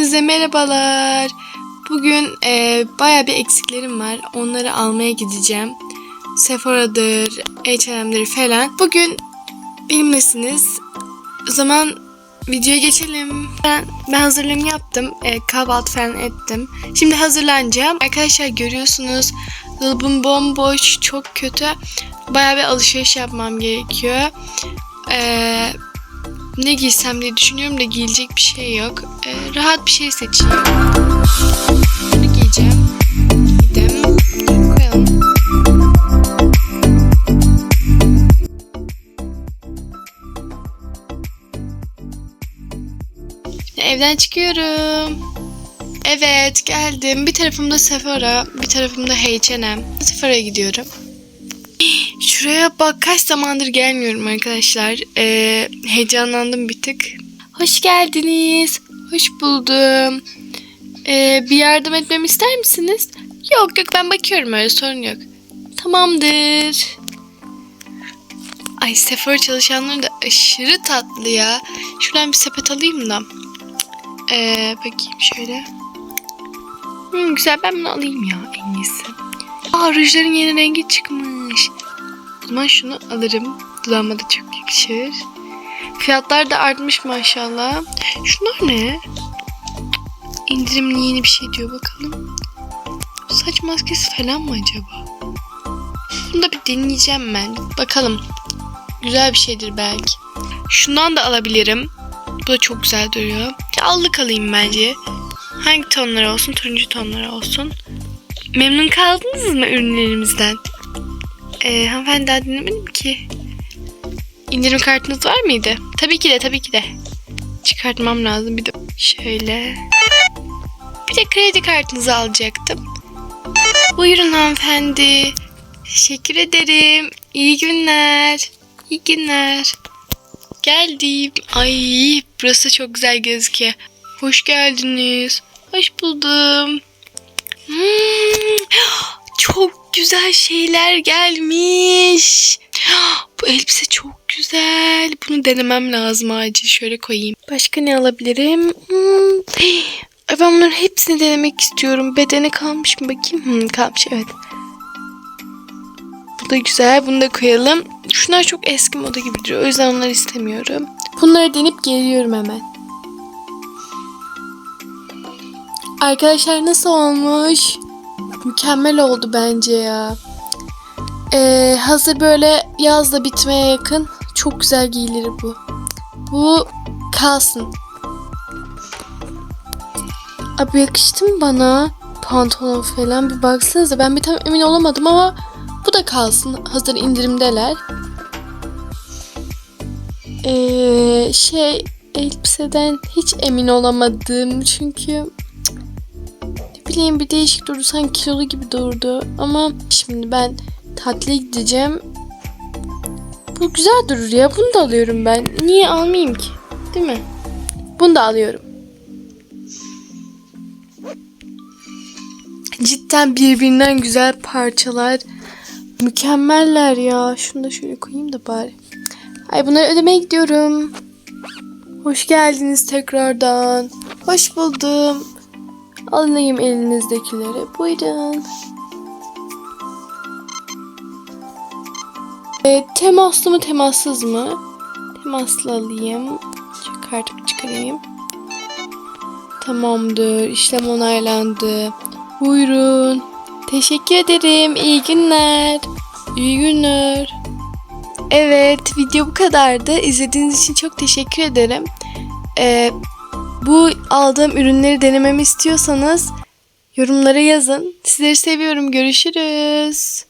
Hepinize merhabalar. Bugün e, baya bir eksiklerim var. Onları almaya gideceğim. Sephora'dır, H&M'dir falan. Bugün benimlesiniz. O zaman videoya geçelim. Ben, ben hazırlığımı yaptım. E, kahvaltı falan ettim. Şimdi hazırlanacağım. Arkadaşlar görüyorsunuz dolabım bomboş, çok kötü. Baya bir alışveriş yapmam gerekiyor. Eee ne giysem diye düşünüyorum da giyilecek bir şey yok. Ee, rahat bir şey seçeyim. Bunu giyeceğim. Giydim. Koyalım. Evden çıkıyorum. Evet geldim. Bir tarafımda Sephora, bir tarafımda H&M. Sephora'ya gidiyorum. Şuraya bak kaç zamandır gelmiyorum arkadaşlar. Ee, heyecanlandım bir tık. Hoş geldiniz. Hoş buldum. Ee, bir yardım etmemi ister misiniz? Yok yok ben bakıyorum öyle sorun yok. Tamamdır. Ay Sephora çalışanları da aşırı tatlı ya. Şuradan bir sepet alayım da. Ee, bakayım şöyle. Hmm, güzel ben bunu alayım ya en iyisi. Aa rujların yeni rengi çıkmış. Zaman şunu alırım. Dudağıma da çok yakışır. Fiyatlar da artmış maşallah. Şunlar ne? İndirimli yeni bir şey diyor bakalım. Saç maskesi falan mı acaba? Bunu da bir deneyeceğim ben. Bakalım. Güzel bir şeydir belki. Şundan da alabilirim. Bu da çok güzel duruyor. Allık alayım bence. Hangi tonlar olsun? Turuncu tonlar olsun. Memnun kaldınız mı ürünlerimizden? Ee, hanımefendi daha dinlemedim ki. İndirim kartınız var mıydı? Tabii ki de tabii ki de. Çıkartmam lazım bir de şöyle. Bir de kredi kartınızı alacaktım. Buyurun hanımefendi. Teşekkür ederim. İyi günler. İyi günler. Geldim. Ay burası çok güzel gözüküyor. Hoş geldiniz. Hoş buldum. Hmm, çok güzel şeyler gelmiş. Bu elbise çok güzel. Bunu denemem lazım acil. Şöyle koyayım. Başka ne alabilirim? Hmm. Ben bunların hepsini denemek istiyorum. Bedene kalmış mı bakayım? Hmm, kalmış evet. Bu da güzel. Bunu da koyalım. Şunlar çok eski moda gibi duruyor. O yüzden onları istemiyorum. Bunları denip geliyorum hemen. Arkadaşlar nasıl olmuş? Mükemmel oldu bence ya. Ee, hazır böyle yaz da bitmeye yakın. Çok güzel giyilir bu. Bu kalsın. Abi yakıştı mı bana? Pantolon falan bir baksanıza. Ben bir tam emin olamadım ama bu da kalsın. Hazır indirimdeler. Ee, şey elbiseden hiç emin olamadım. Çünkü bileyim bir değişik durdu. Sanki kilolu gibi durdu. Ama şimdi ben tatile gideceğim. Bu güzel durur ya. Bunu da alıyorum ben. Niye almayayım ki? Değil mi? Bunu da alıyorum. Cidden birbirinden güzel parçalar. Mükemmeller ya. Şunu da şöyle koyayım da bari. Ay bunları ödemeye gidiyorum. Hoş geldiniz tekrardan. Hoş buldum. Alayım elinizdekileri. Buyurun. E, temaslı mı temassız mı? Temaslı alayım. Şu kartımı çıkarayım. Tamamdır. İşlem onaylandı. Buyurun. Teşekkür ederim. İyi günler. İyi günler. Evet, video bu kadardı. İzlediğiniz için çok teşekkür ederim. Ee, bu aldığım ürünleri denememi istiyorsanız yorumlara yazın. Sizleri seviyorum. Görüşürüz.